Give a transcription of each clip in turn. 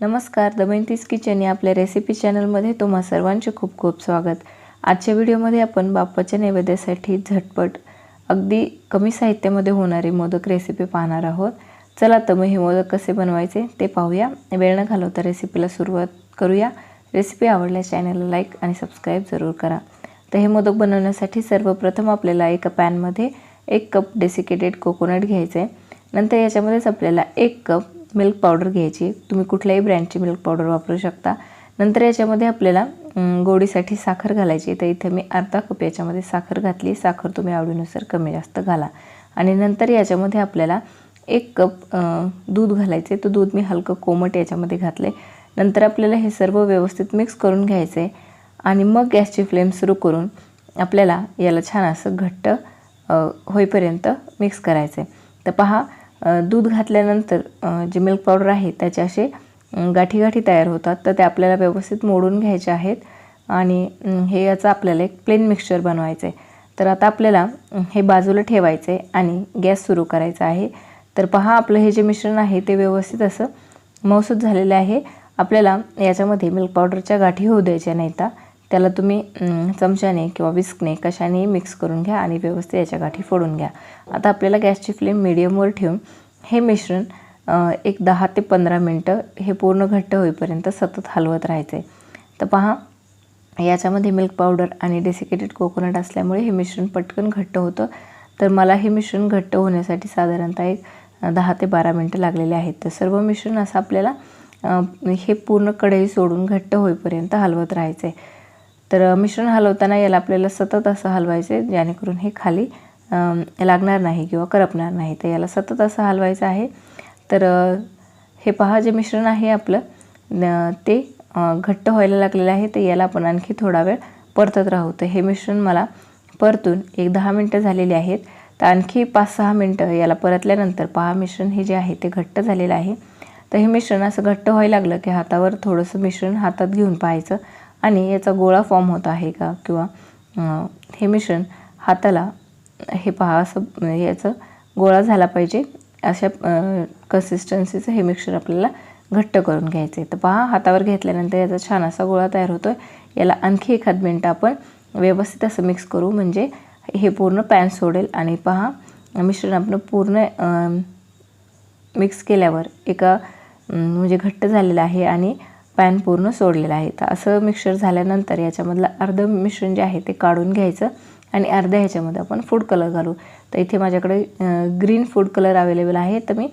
नमस्कार दमयंतीस किचन या आपल्या रेसिपी चॅनलमध्ये तुम्हा सर्वांचे खूप खूप स्वागत. आजच्या व्हिडिओमध्ये आपण बाप्पाच्या नैवेद्यासाठी झटपट अगदी कमी साहित्यामध्ये होणारे मोदक रेसिपी पाहणार आहोत. चला तर मग हे मोदक कसे बनवायचे ते पाहूया. वेळ न घालवता रेसिपीला सुरुवात करूया. रेसिपी आवडल्यास चॅनलला लाईक आणि सबस्क्राईब जरूर करा. तर हे मोदक बनवण्यासाठी सर्वप्रथम आपल्याला एका पॅनमध्ये एक कप डेसिकेटेड कोकोनट घ्यायचं आहे नंतर याच्यामध्येच आपल्याला एक कप मिल्क पावडर घ्यायची. तुम्ही कुठल्याही ब्रँडची मिल्क पावडर वापरू शकता. नंतर याच्यामध्ये आपल्याला गोडीसाठी साखर घालायची. तर इथे मी अर्धा कप याच्यामध्ये साखर घातली. साखर तुम्ही आवडीनुसार कमी जास्त घाला. आणि नंतर याच्यामध्ये आपल्याला एक कप दूध घालायचे. तर दूध मी हलकं कोमट याच्यामध्ये घातले नंतर आपल्याला हे सर्व व्यवस्थित मिक्स करून घ्यायचं आहे आणि मग गॅसची फ्लेम सुरू करून आपल्याला याला छान असं घट्ट होईपर्यंत मिक्स करायचं आहे तर पहा दूध घातल्यानंतर जे मिल्क पावडर आहे त्याचे असे गाठी गाठी तयार होतात. तर ते आपल्याला व्यवस्थित मोडून घ्यायचे आहेत. आणि हे याचं आपल्याला एक प्लेन मिक्सचर बनवायचं आहे तर आता आपल्याला हे बाजूला ठेवायचं आहे आणि गॅस सुरू करायचा आहे. तर पहा आपलं हे जे मिश्रण आहे ते व्यवस्थित असं मौसूद झालेलं आहे. आपल्याला याच्यामध्ये मिल्क पावडरच्या गाठी होऊ द्यायच्या नाही तर त्याला तुम्ही चमच्याने किंवा विस्कने कशानेही मिक्स करून घ्या आणि व्यवस्थित याच्या गाठी फोडून घ्या. आता आपल्याला गॅसची फ्लेम मिडियमवर ठेवून हे मिश्रण एक दहा ते पंधरा मिनटं हे पूर्ण घट्ट होईपर्यंत सतत हलवत राहायचं आहे तर पहा याच्यामध्ये मिल्क पावडर आणि डेसिकेटेड कोकोनट असल्यामुळे हे मिश्रण पटकन घट्ट होतं. तर मला हे मिश्रण घट्ट होण्यासाठी साधारणतः एक दहा ते बारा मिनटं लागलेले आहेत. तर सर्व मिश्रण असं आपल्याला हे पूर्ण कढई सोडून घट्ट होईपर्यंत हलवत राहायचं आहे तर मिश्रण हलवताना याला आपल्याला सतत असं हलवायचं आहे जेणेकरून हे खाली लागणार नाही किंवा करपणार नाही. तर याला सतत असं हलवायचं आहे. तर हे पहा जे मिश्रण आहे आपलं ते घट्ट व्हायला लागलेलं आहे. तर याला आपण आणखी थोडा वेळ परतत राहू. तर हे मिश्रण मला परतून एक दहा मिनटं झालेली आहेत. तर आणखी पाच सहा मिनटं याला परतल्यानंतर पहा मिश्रण हे जे आहे ते घट्ट झालेलं आहे. तर हे मिश्रण असं घट्ट व्हायला लागलं की हातावर थोडंसं मिश्रण हातात घेऊन पाहायचं. आणि याचा गोळा फॉर्म होत आहे का? किंवा हे मिश्रण हाताला हे पहा असं म्हणजे याचं गोळा झाला पाहिजे. अशा कन्सिस्टन्सीचं हे मिक्सर आपल्याला घट्ट करून घ्यायचं आहे तर पहा हातावर घेतल्यानंतर याचा छान असा गोळा तयार होतो आहे याला आणखी एखाद मिनटं आपण व्यवस्थित असं मिक्स करू. म्हणजे हे पूर्ण पॅन सोडेल आणि पहा मिश्रण आपण पूर्ण मिक्स केल्यावर एका म्हणजे घट्ट झालेलं आहे आणि पॅन पूर्ण सोडलेलं आहे. तर असं मिक्सर झाल्यानंतर याच्यामधलं अर्ध मिश्रण जे आहे ते काढून घ्यायचं आणि अर्ध्या ह्याच्यामध्ये आपण फूड कलर घालू. तर इथे माझ्याकडे ग्रीन फूड कलर अवेलेबल आहे. तर मी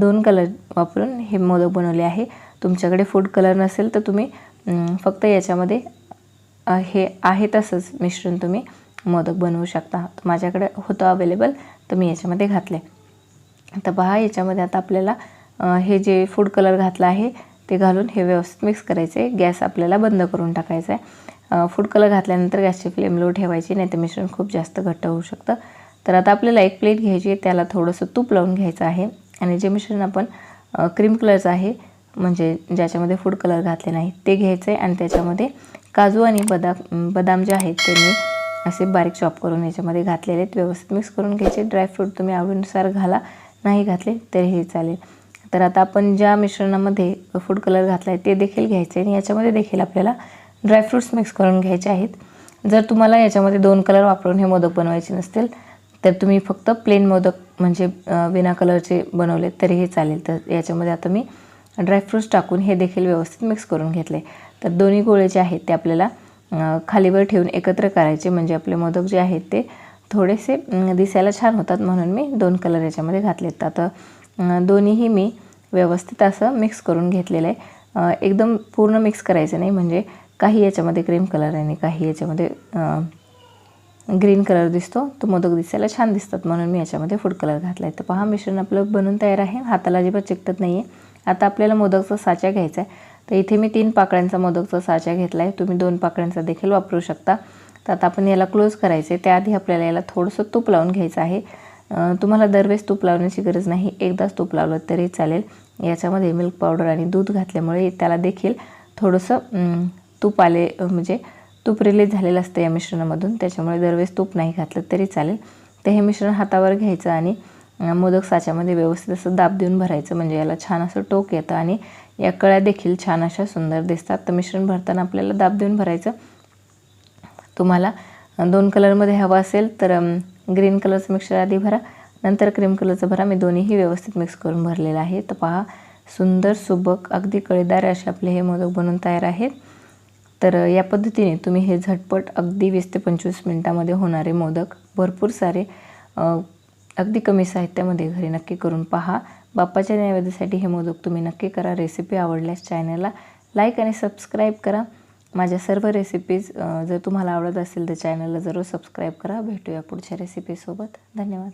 दोन कलर वापरून हे मोदक बनवले आहे. तुमच्याकडे फूड कलर नसेल तर तुम्ही फक्त याच्यामध्ये हे आहे तसंच मिश्रण तुम्ही मोदक बनवू शकता. माझ्याकडे होतं अवेलेबल तर मी याच्यामध्ये घातले. तर पहा याच्यामध्ये आता आपल्याला हे जे फूड कलर घातलं आहे ते घालून हे व्यवस्थित मिक्स करायचं आहे. गॅस आपल्याला बंद करून टाकायचा आहे. फूड कलर घातल्यानंतर गॅसची फ्लेम लो ठेवायची नाही तर मिश्रण खूप जास्त घट्ट होऊ शकतं. तर आता आपल्याला एक प्लेट घ्यायची आहे त्याला थोडंसं तूप लावून घ्यायचं आहे. आणि जे मिश्रण आपण क्रीम कलरचं आहे म्हणजे ज्याच्यामध्ये फूड कलर घातले नाही ते घ्यायचं आहे. आणि त्याच्यामध्ये काजू आणि बदाम बदाम जे आहेत ते मी असे बारीक चॉप करून याच्यामध्ये घातलेले आहेत. व्यवस्थित मिक्स करून घ्यायचे. ड्रायफ्रूट तुम्ही आवडीनुसार घाला. नाही घातले तरीही चालेल. तर आता आपण ज्या मिश्रणामध्ये फूड कलर घातला आहे ते देखील घ्यायचे आणि याच्यामध्ये देखील आपल्याला ड्रायफ्रूट्स मिक्स करून घ्यायचे आहेत. जर तुम्हाला याच्यामध्ये दोन कलर वापरून हे मोदक बनवायचे नसतील तर तुम्ही फक्त प्लेन मोदक म्हणजे विना कलरचे बनवले तरीही चालेल. तर याच्यामध्ये आता मी ड्रायफ्रूट्स टाकून हे देखील व्यवस्थित मिक्स करून घेतले. तर दोन्ही गोळे जे आहेत ते आपल्याला खालीवर ठेवून एकत्र करायचे. म्हणजे आपले मोदक जे आहेत ते थोडेसे दिसायला छान होतात म्हणून मी दोन कलर याच्यामध्ये घातलेत. तर आता दोन्हीही मी व्यवस्थित असं मिक्स करून घेतलेलं आहे. एकदम पूर्ण मिक्स करायचं नाही म्हणजे काही याच्यामध्ये क्रीम कलर आणि काही याच्यामध्ये ग्रीन कलर दिसतो. तो मोदक दिसायला छान दिसतात म्हणून मी याच्यामध्ये फूड कलर घातला आहे तर पहा मिश्रण आपलं बनून तयार आहे. हाताला अजिबात चिकटत नाही आहे आता आपल्याला मोदकचा साचा घ्यायचा आहे. तर इथे मी तीन पाकळ्यांचा मोदकचा साचा घेतला आहे तुम्ही दोन पाकळ्यांचा देखील वापरू शकता. तर आता आपण याला क्लोज करायचे त्याआधी आपल्याला याला थोडंसं तूप लावून घ्यायचं आहे. तुम्हाला दरवेळेस तूप लावण्याची गरज नाही. एकदाच तूप लावलं तरी चालेल. याच्यामध्ये मिल्क पावडर आणि दूध घातल्यामुळे त्याला देखील थोडंसं तूप आले म्हणजे तूप रिलीज झालेलं असतं या मिश्रणामधून. त्याच्यामुळे दरवेळेस तूप नाही घातलं तरी चालेल. तर हे मिश्रण हातावर घ्यायचं आणि मोदक साच्यामध्ये व्यवस्थित असं दाब देऊन भरायचं. म्हणजे याला छान असं टोक येतं आणि या कळ्या देखील छान अशा सुंदर दिसतात. तर मिश्रण भरताना आपल्याला दाब देऊन भरायचं. तुम्हाला दोन कलरमध्ये हवा असेल तर ग्रीन कलरचं मिक्सर आधी भरा नंतर क्रीम कलरचं भरा. मी दोन्हीही व्यवस्थित मिक्स करून भरलेलं आहे. तर पहा सुंदर सुबक अगदी कळीदार असे आपले हे मोदक बनून तयार आहेत. तर या पद्धतीने तुम्ही हे झटपट अगदी वीस ते पंचवीस मिनटामध्ये होणारे मोदक भरपूर सारे अगदी कमी साहित्यामध्ये घरी नक्की करून पहा. बाप्पाच्या नैवेद्यासाठी हे मोदक तुम्ही नक्की करा. रेसिपी आवडल्यास चॅनलला लाईक आणि सबस्क्राईब करा. माझ्या सर्व रेसिपीज जर तुम्हाला आवडत असेल तर चॅनलला जरूर सबस्क्राईब करा. भेटूया पुढच्या रेसिपीसोबत धन्यवाद.